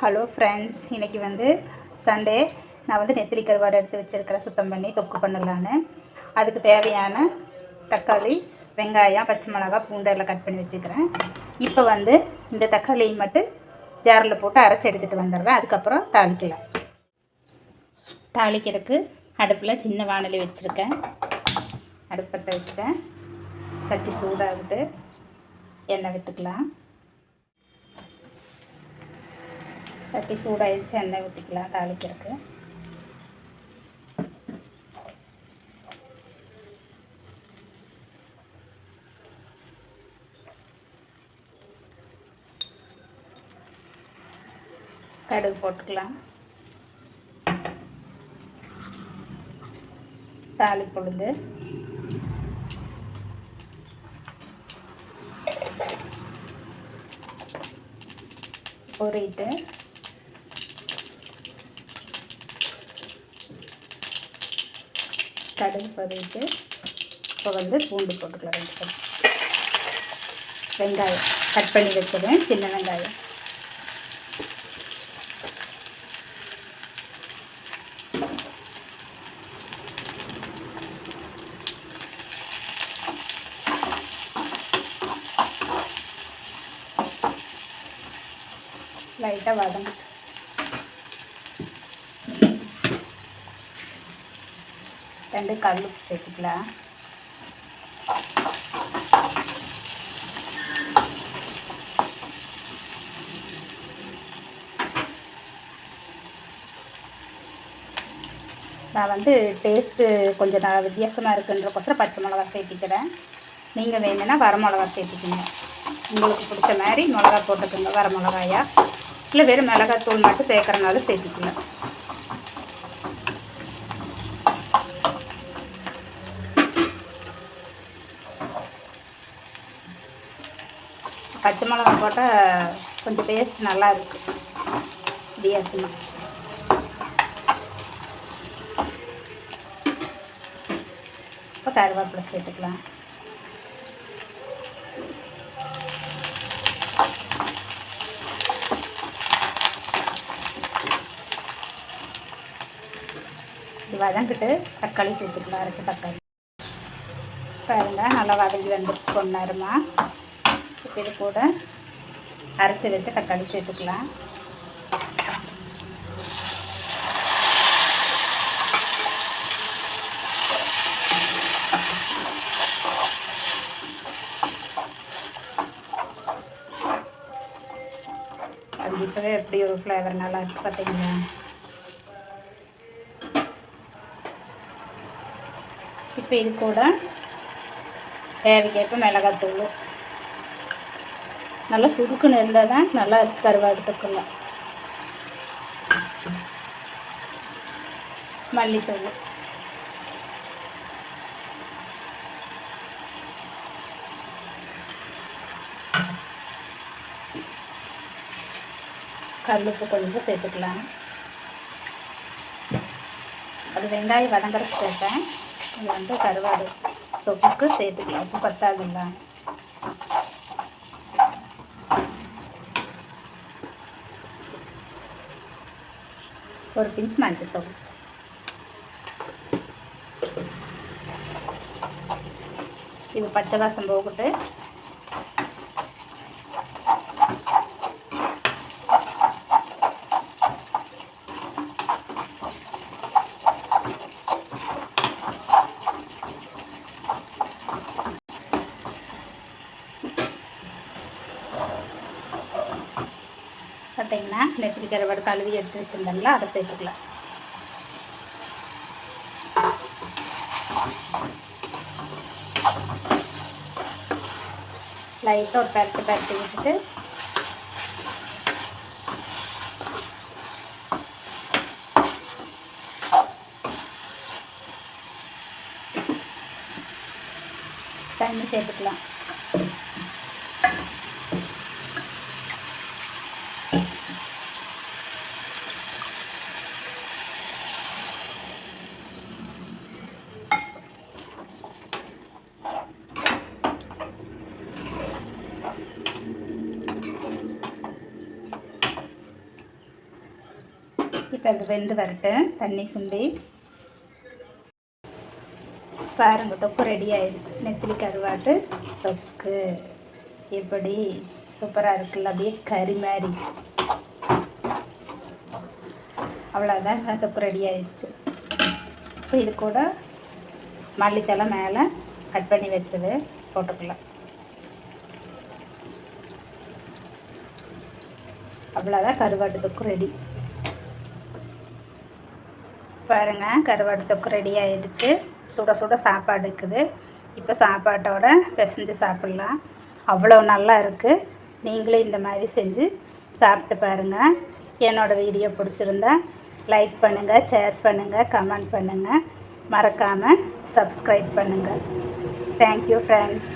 Hello friends இன்றைக்கி வந்து Sunday நான் வந்து நெத்திலி கருவாடு எடுத்து வச்சுருக்கிறேன். சுத்தம் பண்ணி தொக்கு பண்ணலான்னு. அதுக்கு தேவையான தக்காளி வெங்காயம் பச்சை மிளகா பூண்டு எல்லாம் கட் பண்ணி வச்சுக்கிறேன். இப்போ வந்து இந்த தக்காளியை மட்டும் ஜாரில் போட்டு அரைச்சி எடுத்துகிட்டு வந்துடுறேன். அதுக்கப்புறம் தாளிக்கலாம். தாளிக்கிறதுக்கு அடுப்பில் சின்ன வானொலி வச்சுருக்கேன். அடுப்பத்தை வச்சுட்டேன். சட்டி சூடாகிட்டு எண்ணெய் விட்டுக்கலாம். சட்டி சூடாயிடுச்சு எண்ணெய் ஊற்றிக்கலாம் தாளிக்கிறதுக்கு கடுகு போட்டுக்கலாம். தாளிப்பொழுது பொரிட்டு கடுகு பதவிட்டு இப்போ வந்து பூண்டு போட்டுக்கலாம் ரெண்டு வெங்காயம் கட் பண்ணி வச்சுருவேன் சின்ன வெங்காயம். லைட்டாக வதங்கிட்டு ரெண்டு கல் உப்பு சேர்த்துக்கலாம் நான் வந்து டேஸ்ட்டு கொஞ்சம் நான் வித்தியாசமாக இருக்குன்றக்கோசரம் பச்சை மிளகா சேர்த்திக்கிறேன். நீங்கள் வேணும்னா வர மிளகா சேர்த்துக்கோங்க. உங்களுக்கு பிடிச்ச மாதிரி மிளகா போட்டுக்கோங்க வர மிளகாயா. இல்லை வெறும் மிளகாத்தூள் மட்டும் சேர்க்குறனாலும் சேர்த்துக்கோங்க. பச்சை மிளகா போட்டால் கொஞ்சம் டேஸ்ட் நல்லா இருக்கு வித்தியாசமாக இப்போ கருவேப்பிலை சேர்த்துக்கலாம். இது வதங்கிட்டு தக்காளி சேர்த்துக்கலாம் அரைச்ச தக்காளி. பாருங்க நல்லா வதங்கி வந்துருச்சு கொஞ்ச நேரமாக இப்போ இது கூட அரைச்சி வச்ச தக்காளி சேர்த்துக்கலாம். அது இப்போவே எப்படி ஒரு ஃப்ளேவர் நல்லா இருக்கு பார்த்தீங்களா இப்போ இது கூட தேவைக்கேற்ப மிளகாத்தூள் நல்லா சுருக்குன்னு இருந்தால் தான் நல்லா கருவாடு மல்லித்தூள். கல்லுப்பு கொஞ்சம் சேர்த்துக்கலாம். அது வெங்காயம் வதங்குறதுக்கு சேர்த்தேன் இது வந்து கருவாடு தொப்புக்கு சேர்த்துக்கலாம். உப்பு பத்தாதுங்களா ஒரு பிஞ்ச் மஞ்சத்தூள். இது பச்சை வாசம் போகட்டு பார்த்தீங்கன்னா நெத்திலி கருவாடு கழுவி எடுத்து வச்சுருந்தாங்களா அதை சேர்த்துக்கலாம். லைட்டாக ஒரு பரட்டு பரட்டி விட்டுட்டு தண்ணி சேர்த்துக்கலாம். இப்போ அது வெந்து வரட்டு. தண்ணி சுண்டி. பாருங்க தொக்கு ரெடி ஆயிடுச்சு நெத்திலி கருவாட்டு தொக்கு. எப்படி? சூப்பராக இருக்குல்ல அப்படியே கறி மாதிரி. அவ்வளோதான் தொக்கு ரெடி ஆயிடுச்சு இப்போ இது கூட மல்லித்தலை மேலே கட் பண்ணி வச்சது போட்டுக்கலாம். அவ்வளோதான் கருவாட்டு தொக்கு ரெடி பாருங்கள் கருவாடு தொக்கு ரெடி ஆயிடுச்சு. சுட சுட சாப்பாடு இருக்குது. இப்போ சாப்பாட்டோட பிசைஞ்சு சாப்பிட்லாம். அவ்வளோ நல்லா இருக்குது நீங்களும் இந்த மாதிரி செஞ்சு சாப்பிட்டு பாருங்கள் என்னோடய வீடியோ பிடிச்சிருந்தா லைக் பண்ணுங்கள் ஷேர் பண்ணுங்கள் கமெண்ட் பண்ணுங்கள் மறக்காமல் சப்ஸ்கிரைப் பண்ணுங்கள் தேங்க்யூ ஃப்ரெண்ட்ஸ்